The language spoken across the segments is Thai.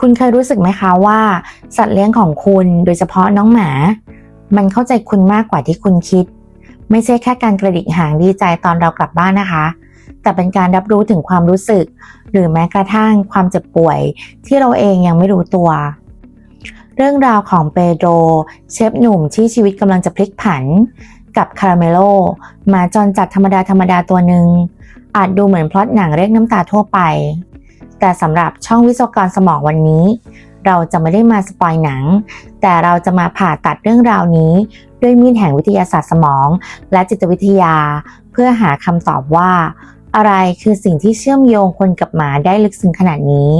คุณเคยรู้สึกไหมคะว่า สัตว์เลี้ยงของคุณโดยเฉพาะน้องหมา มันเข้าใจคุณมากกว่าที่คุณคิด ไม่ใช่แค่การกระดิกหางดีใจตอนเรากลับบ้านนะคะ แต่เป็นการรับรู้ถึงความรู้สึก หรือแม้กระทั่งความเจ็บป่วย ที่เราเองยังไม่รู้ตัว เรื่องราวของเปโดรเชฟหนุ่มที่ชีวิตกำลังจะพลิกผัน กับคาราเมโลหมาจรจัดธรรมดาธรรมดาตัวหนึ่งอาจดูเหมือนพล็อตหนังเรียกน้ำตาทั่วไป แต่สำหรับช่องวิศวกรสมองวันนี้ เราจะไม่ได้มาสปอยหนัง แต่เราจะมาผ่าตัดเรื่องราวนี้ ด้วยมีดแห่งวิทยาศาสตร์สมอง และจิตวิทยา เพื่อหาคำตอบว่า อะไรคือสิ่งที่เชื่อมโยงคนกับหมาได้ลึกซึ้งขนาดนี้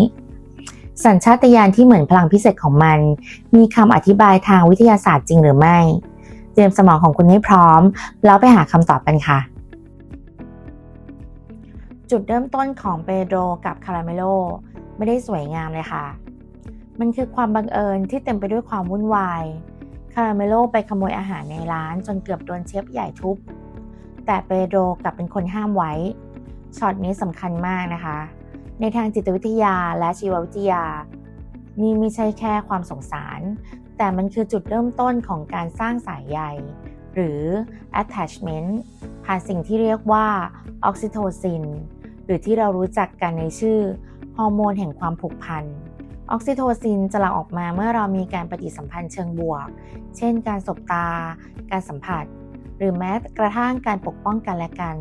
สัญชาตญาณที่เหมือนพลังพิเศษของมัน มีคำอธิบายทางวิทยาศาสตร์จริงหรือไม่ เตรียมสมองของคุณให้พร้อม แล้วไปหาคำตอบกันค่ะ จุดเริ่มต้นของเปโดรกับคาราเมโลไม่ได้สวยงามเลยค่ะ มันคือความบังเอิญที่เต็มไปด้วยความวุ่นวาย คาราเมโลไปขโมยอาหารในร้านจนเกือบโดนเชฟใหญ่ทุบ แต่เปโดรกลับเป็นคนห้ามไว้ ช็อตนี้สำคัญมากนะคะ ในทางจิตวิทยาและชีววิทยา นี่ไม่ใช่แค่ความสงสาร แต่มันคือจุดเริ่มต้นของการสร้างสายใยหรือ attachment ผ่านสิ่งที่เรียกว่าออกซิโทซิน หรือที่เรารู้จักกันในชื่อฮอร์โมนแห่งความผูกพัน ออกซิโทซินจะหลั่งออกมาเมื่อเรามีการปฏิสัมพันธ์เชิงบวก เช่น การสบตา การสัมผัส หรือแม้กระทั่งการปกป้องกันและกัน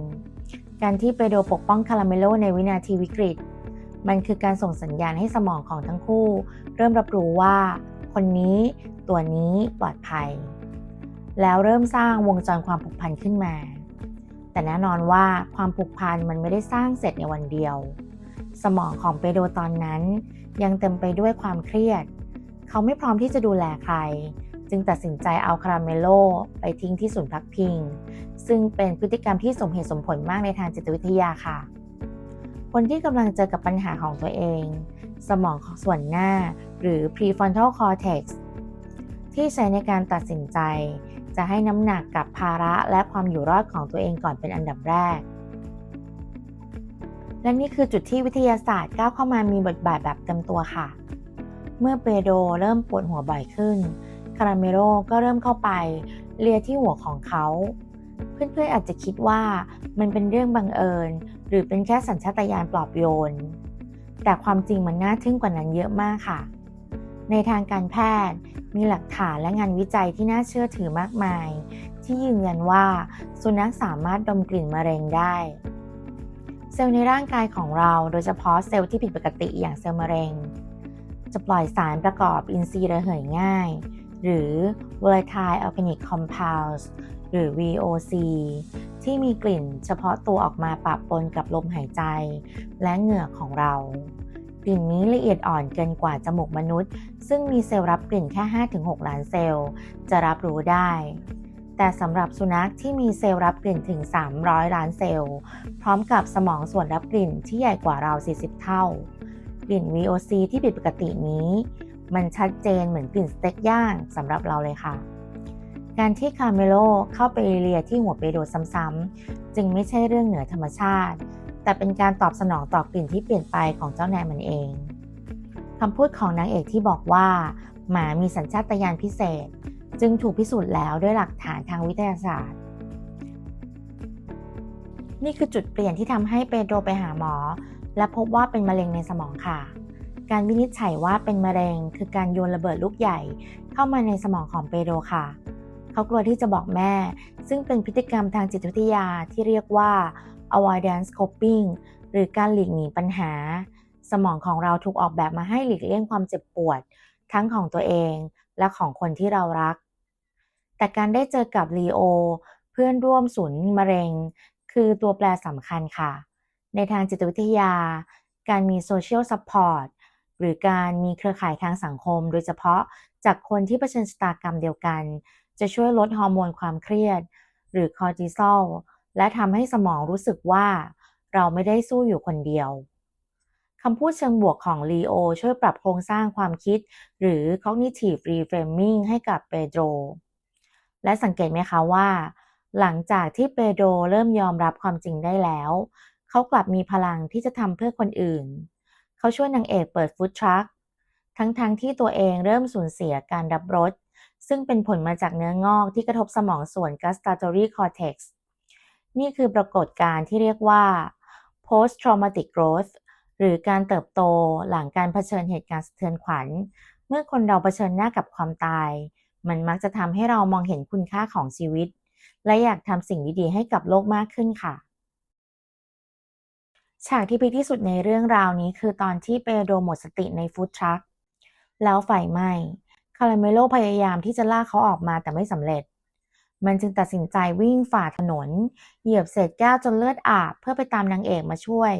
การที่เปโดปกป้องคาราเมโลในวินาทีวิกฤต มันคือการส่งสัญญาณให้สมองของทั้งคู่ เริ่มรับรู้ว่า คนนี้ตัวนี้ปลอดภัย แล้วเริ่มสร้างวงจรความผูกพันขึ้นมา แต่แน่นอนว่าความผูกพันมันไม่ได้สร้างเสร็จในวันเดียว สมองของเปโดตอนนั้น ยังเต็มไปด้วยความเครียด เขาไม่พร้อมที่จะดูแลใคร จึงตัดสินใจเอาคาราเมโลไปทิ้งที่ศูนย์พักพิง ซึ่งเป็นพฤติกรรมที่สมเหตุสมผลมากในทางจิตวิทยาค่ะ คนที่กำลังเจอกับปัญหาของตัวเอง สมองส่วนหน้า หรือ prefrontal cortex ที่ใช้ในการตัดสินใจ จะให้น้ำหนักกับภาระและความอยู่รอดของตัวเองก่อนเป็นอันดับแรก และนี่คือจุดที่วิทยาศาสตร์ก้าวเข้ามามีบทบาทแบบเต็มตัวค่ะ เมื่อเปโดเริ่มปวดหัวบ่อยขึ้น คาราเมโลก็เริ่มเข้าไปเลียที่หัวของเขา เพื่อนๆอาจจะคิดว่ามันเป็นเรื่องบังเอิญ หรือเป็นแค่สัญชาตญาณปลอบโยน แต่ความจริงมันน่าทึ่งกว่านั้นเยอะมากค่ะ ในทางการแพทย์ มีหลักฐานและงานวิจัยที่น่าเชื่อถือมากมาย ที่ยืนยันว่าสุนัขสามารถดมกลิ่นมะเร็งได้ เซลล์ในร่างกายของเราโดยเฉพาะเซลล์ที่ผิดปกติอย่างเซลล์มะเร็ง จะปล่อยสารประกอบอินทรีย์ระเหยง่าย หรือ volatile organic compounds หรือ VOC ที่มีกลิ่นเฉพาะตัวออกมาปะปนกับลมหายใจ และเหงื่อของเรา กลิ่นนี้ละเอียดอ่อนเกินกว่าจมูกมนุษย์ ซึ่งมีเซลล์รับกลิ่นแค่ 5-6 ล้านเซลล์ จะรับรู้ได้ แต่สำหรับสุนัขที่มีเซลล์รับกลิ่นถึง 300 ล้านเซลล์ พร้อมกับสมองส่วนรับกลิ่นที่ใหญ่กว่าเรา 40 เท่า กลิ่น VOC ที่ผิดปกตินี้ มันชัดเจนเหมือนกลิ่นสเต็กย่างสำหรับเราเลยค่ะการที่คาเมโลเข้าไปเลียที่หัวเปโดซ้ำๆจึงไม่ใช่เรื่องเหนือธรรมชาติ แต่เป็นการตอบสนองต่อกลิ่นที่เปลี่ยนไปของเจ้านายมันเองคำพูดของนางเอกที่บอกว่า หมามีสัญชาตญาณพิเศษ จึงถูกพิสูจน์แล้วด้วยหลักฐานทางวิทยาศาสตร์ นี่คือจุดเปลี่ยนที่ทำให้เปโดรไปหาหมอ และพบว่าเป็นมะเร็งในสมองค่ะ การวินิจฉัยว่าเป็นมะเร็งคือการโยนระเบิดลูกใหญ่เข้ามาในสมองของเปโดรค่ะ เขากลัวที่จะบอกแม่ ซึ่งเป็นพฤติกรรมทางจิตวิทยาที่เรียกว่า avoidance coping หรือการหลีกหนีปัญหา สมองของเราถูกออกแบบมาให้หลีกเลี่ยงความเจ็บปวด ทั้งของตัวเองและของคนที่เรารัก แต่การได้เจอกับลีโอเพื่อนร่วมศูนย์มะเร็ง คือตัวแปรสำคัญค่ะ ในทางจิตวิทยา การมีโซเชียลซัพพอร์ตหรือการมีเครือข่ายทางสังคม โดยเฉพาะจากคนที่เผชิญชะตากรรมเดียวกัน จะช่วยลดฮอร์โมนความเครียด หรือคอร์ติซอลและทำให้สมองรู้สึกว่า เราไม่ได้สู้อยู่คนเดียวคำพูดเชิงบวกของลีโอช่วยปรับโครงสร้างความคิด หรือ cognitive reframing ให้กับเปโดรและสังเกตไหมคะว่า หลังจากที่เปโดรเริ่มยอมรับความจริงได้แล้ว เขากลับมีพลังที่จะทำเพื่อคนอื่น เขาช่วยนางเอกเปิดฟู้ดทรัคทั้งๆทที่ตัวเองเริ่มสูญเสียการรับรส ซึ่งเป็นผลมาจากเนื้องอกที่กระทบสมองส่วน gustatory cortex นี่คือปรากฏการณ์ที่เรียกว่า post traumatic growth หรือการเติบโตหลังการเผชิญเหตุการณ์สะเทือนขวัญ เมื่อคนเราเผชิญหน้ากับความตาย มันมักจะทำให้เรามองเห็นคุณค่าของชีวิต และอยากทำสิ่งดีๆให้กับโลกมากขึ้นค่ะฉากที่พีคที่สุดในเรื่องราวนี้คือตอนที่เปโดรหมดสติในฟู้ดทรัคแล้วไฟไหม้ คาราเมโลพยายามที่จะลากเขาออกมาแต่ไม่สำเร็จ มันจึงตัดสินใจวิ่งฝ่าถนน เหยียบเศษแก้วจนเลือดอาบเพื่อไปตามนางเอกมาช่วย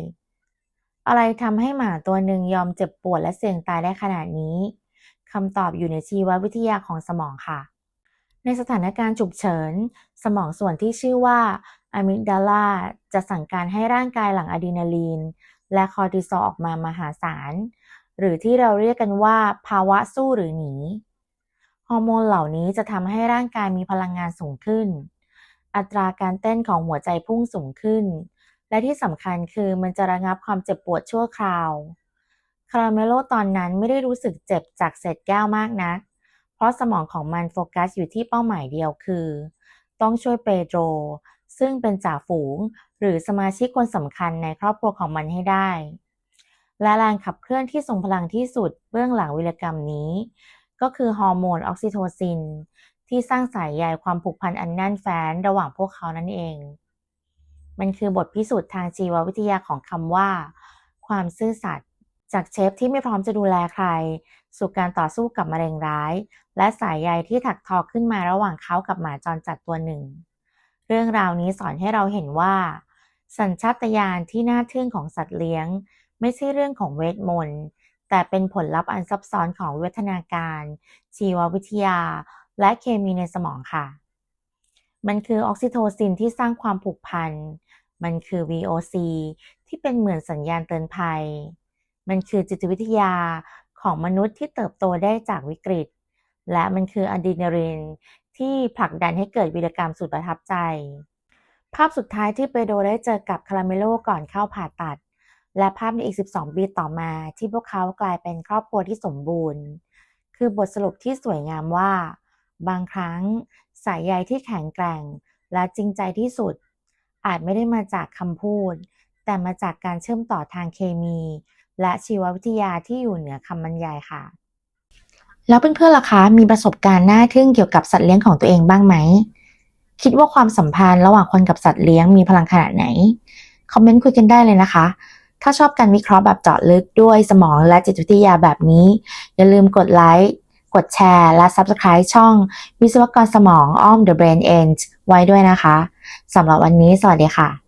อะไรทำให้หมาตัวหนึ่งยอมเจ็บปวดและเสี่ยงตายได้ขนาดนี้คำตอบอยู่ในชีววิทยาของสมองค่ะ ในสถานการณ์ฉุกเฉิน สมองส่วนที่ชื่อว่าอะมิกดาลาจะสั่งการให้ร่างกายหลั่งอะดรีนาลีน และคอร์ติซอลออกมามหาศาล หรือที่เราเรียกกันว่าภาวะสู้หรือหนี ฮอร์โมนเหล่านี้จะทำให้ร่างกายมีพลังงานสูงขึ้น อัตราการเต้นของหัวใจพุ่งสูงขึ้น และที่สำคัญคือมันจะระงับความเจ็บปวดชั่วคราว คาราเมโลตอนนั้นไม่ได้รู้สึกเจ็บจากเศษแก้วมากนัก เพราะสมองของมันโฟกัสอยู่ที่เป้าหมายเดียวคือ ต้องช่วยเปโตร ซึ่งเป็นจ่าฝูง หรือสมาชิกคนสำคัญในครอบครัวของมันให้ได้ และแรงขับเคลื่อนที่ทรงพลังที่สุดเบื้องหลังวิรกรรมนี้ ก็คือฮอร์โมนออกซิโทซิน ที่สร้างสายใยความผูกพันอันแน่นแฟ้นระหว่างพวกเขานั่นเอง มันคือบทพิสูจน์ทางชีววิทยาของคำว่า ความซื่อสัตย์จากเชฟที่ไม่พร้อมจะดูแลใคร สู่การต่อสู้กับมะเร็งร้าย และสายใยที่ถักทอขึ้นมาระหว่างเขากับหมาจรจัดตัวหนึ่ง เรื่องราวนี้สอนให้เราเห็นว่า สัญชาตญาณที่น่าทึ่งของสัตว์เลี้ยง ไม่ใช่เรื่องของเวทมนต์ แต่เป็นผลลัพธ์อันซับซ้อนของวิวัฒนาการ ชีววิทยา และเคมีในสมองค่ะ มันคือออกซิโทซินที่สร้างความผูกพัน มันคือ VOC ที่เป็นเหมือนสัญญาณเตือนภัย มันคือจิตวิทยาของมนุษย์ที่เติบโตได้จากวิกฤต และมันคืออะดรีนาลีนที่ผลักดันให้เกิดวีรกรรมสุดประทับใจ ภาพสุดท้ายที่เปโดได้เจอกับคาราเมโลก่อนเข้าผ่าตัด และภาพในอีก 12 ปีต่อมาที่พวกเขากลายเป็นครอบครัวที่สมบูรณ์ คือบทสรุปที่สวยงามว่า บางครั้งสายใยที่แข็งแกร่งและจริงใจที่สุด อาจไม่ได้มาจากคำพูด แต่มาจากการเชื่อมต่อทางเคมี และชีววิทยาที่อยู่เหนือคำบรรยายค่ะ แล้วเพื่อนๆล่ะคะมีประสบการณ์น่าทึ่งเกี่ยวกับสัตว์เลี้ยงของตัวเองบ้างไหมคิดว่าความสัมพันธ์ระหว่างคนกับสัตว์เลี้ยงมีพลังขนาดไหน คอมเมนต์คุยกันได้เลยนะคะ ถ้าชอบการวิเคราะห์แบบเจาะลึกด้วยสมองและจิตวิทยาแบบนี้ อย่าลืมกดไลค์ กดแชร์ และ Subscribe ช่อง วิศวกรสมองอ้อม The Brain End ไว้ด้วยนะคะ สำหรับวันนี้สวัสดีค่ะ